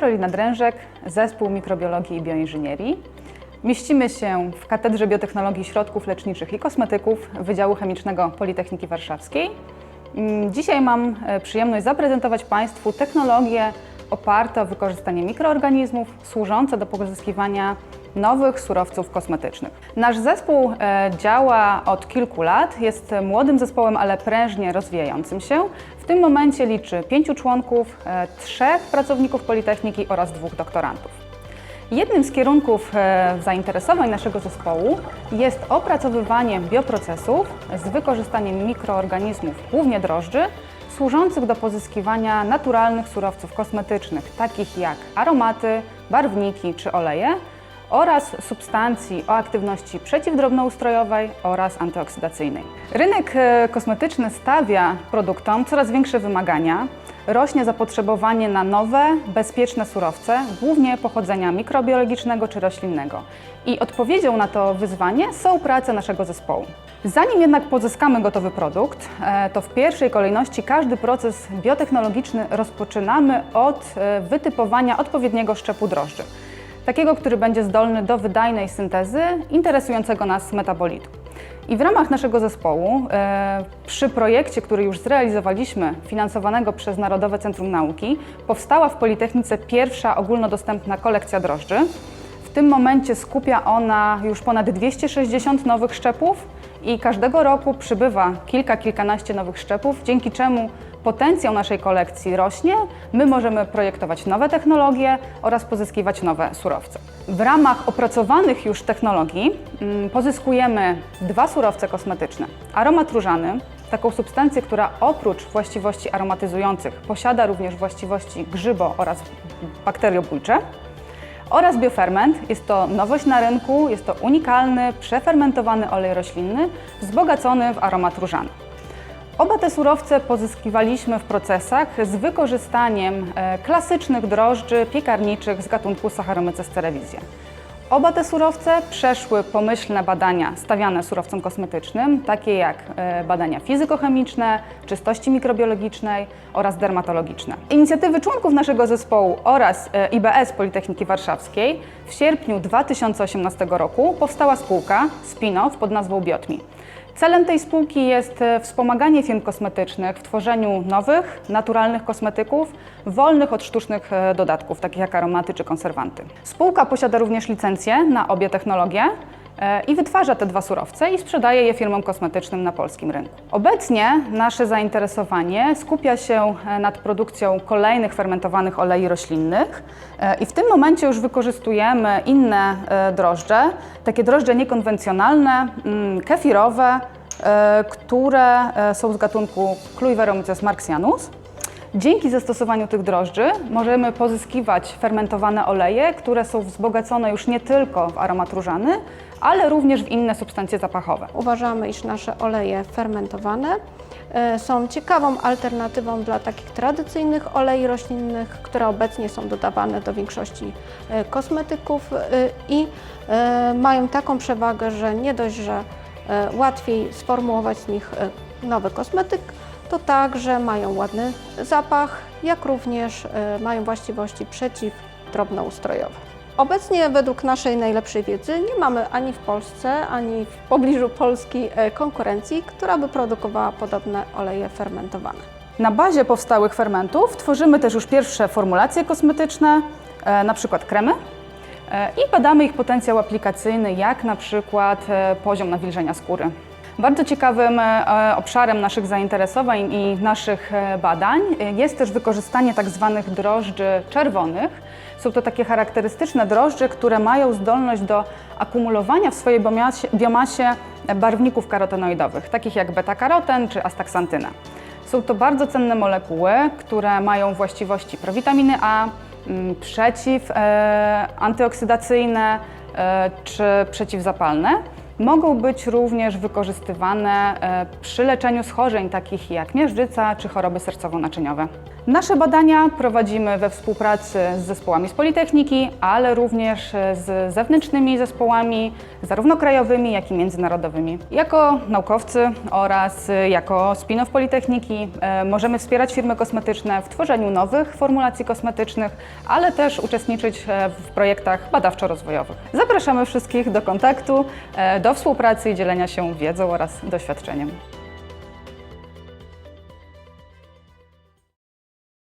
Karolina Drężek, Zespół Mikrobiologii i Bioinżynierii. Mieścimy się w Katedrze Biotechnologii Środków Leczniczych i Kosmetyków Wydziału Chemicznego Politechniki Warszawskiej. Mm, Dzisiaj mam e, przyjemność zaprezentować Państwu technologie oparte o wykorzystanie mikroorganizmów służące do pozyskiwania nowych surowców kosmetycznych. Nasz zespół e, działa od kilku lat, jest młodym zespołem, ale prężnie rozwijającym się. W tym momencie liczy pięciu członków, e, trzech pracowników Politechniki oraz dwóch doktorantów. Jednym z kierunków e, zainteresowań naszego zespołu jest opracowywanie bioprocesów z wykorzystaniem mikroorganizmów, głównie drożdży, służących do pozyskiwania naturalnych surowców kosmetycznych, takich jak aromaty, barwniki czy oleje, oraz substancji o aktywności przeciwdrobnoustrojowej oraz antyoksydacyjnej. Rynek e, kosmetyczny stawia produktom coraz większe wymagania. Rośnie zapotrzebowanie na nowe, bezpieczne surowce, głównie pochodzenia mikrobiologicznego czy roślinnego. I odpowiedzią na to wyzwanie są prace naszego zespołu. Zanim jednak pozyskamy gotowy produkt, e, to w pierwszej kolejności każdy proces biotechnologiczny rozpoczynamy od e, wytypowania odpowiedniego szczepu drożdży takiego, który będzie zdolny do wydajnej syntezy interesującego nas metabolitu. I w ramach naszego zespołu, e, przy projekcie, który już zrealizowaliśmy, finansowanego przez Narodowe Centrum Nauki, powstała w Politechnice pierwsza ogólnodostępna kolekcja drożdży. W tym momencie skupia ona już ponad 260 nowych szczepów i każdego roku przybywa kilka, kilkanaście nowych szczepów, dzięki czemu potencjał naszej kolekcji rośnie, my możemy projektować nowe technologie oraz pozyskiwać nowe surowce. W ramach opracowanych już technologii mm, pozyskujemy dwa surowce kosmetyczne. Aromat różany, taką substancję, która oprócz właściwości aromatyzujących posiada również właściwości grzybo oraz bakteriobójcze oraz bioferment. Jest to nowość na rynku, jest to unikalny, przefermentowany olej roślinny wzbogacony w aromat różany. Oba te surowce pozyskiwaliśmy w procesach z wykorzystaniem e, klasycznych drożdży piekarniczych z gatunku Saccharomyces cerevisiae. Oba te surowce przeszły pomyślne badania stawiane surowcom kosmetycznym, takie jak e, badania fizykochemiczne, czystości mikrobiologicznej oraz dermatologiczne. Inicjatywy członków naszego zespołu oraz e, IBS Politechniki Warszawskiej w sierpniu 2018 roku powstała spółka spin-off pod nazwą Biotmi. Celem tej spółki jest e, wspomaganie firm kosmetycznych w tworzeniu nowych, naturalnych kosmetyków, wolnych od sztucznych e, dodatków, takich jak aromaty czy konserwanty. Spółka posiada również licencję na obie technologie i wytwarza te dwa surowce i sprzedaje je firmom kosmetycznym na polskim rynku. Obecnie nasze zainteresowanie skupia się nad produkcją kolejnych fermentowanych olei roślinnych i w tym momencie już wykorzystujemy inne drożdże, takie drożdże niekonwencjonalne, mm, kefirowe, e, które e, są z gatunku Cluiveromyces marxianus. Dzięki zastosowaniu tych drożdży możemy pozyskiwać fermentowane oleje, które są wzbogacone już nie tylko w aromat różany, ale również w inne substancje zapachowe. Uważamy, iż nasze oleje fermentowane e, są ciekawą alternatywą dla takich tradycyjnych olei roślinnych, które obecnie są dodawane do większości e, kosmetyków e, i mają taką przewagę, że nie dość, że łatwiej sformułować z nich nowy kosmetyk, to także mają ładny zapach, jak również e, mają właściwości przeciwdrobnoustrojowe. Obecnie według naszej najlepszej wiedzy nie mamy ani w Polsce, ani w pobliżu Polski e, konkurencji, która by produkowała podobne oleje fermentowane. Na bazie powstałych fermentów tworzymy też już pierwsze formulacje kosmetyczne, e, na przykład kremy. I badamy ich potencjał aplikacyjny, jak na przykład poziom nawilżenia skóry. Bardzo ciekawym e, obszarem naszych zainteresowań i naszych e, badań jest też wykorzystanie tak zwanych drożdży czerwonych. Są to takie charakterystyczne drożdże, które mają zdolność do akumulowania w swojej biomasie, biomasie barwników karotenoidowych, takich jak beta-karoten czy astaksantyna. Są to bardzo cenne molekuły, które mają właściwości prowitaminy A, mm, przeciw, e, antyoksydacyjne e, czy przeciwzapalne. Mogą być również wykorzystywane e, przy leczeniu schorzeń takich jak miażdżyca czy choroby sercowo-naczyniowe. Nasze badania prowadzimy we współpracy z zespołami z Politechniki, ale również z zewnętrznymi zespołami, zarówno krajowymi, jak i międzynarodowymi. Jako naukowcy oraz jako spin-off Politechniki e, możemy wspierać firmy kosmetyczne w tworzeniu nowych formulacji kosmetycznych, ale też uczestniczyć e, w projektach badawczo-rozwojowych. Zapraszamy wszystkich do kontaktu, e, do współpracy i dzielenia się wiedzą oraz doświadczeniem.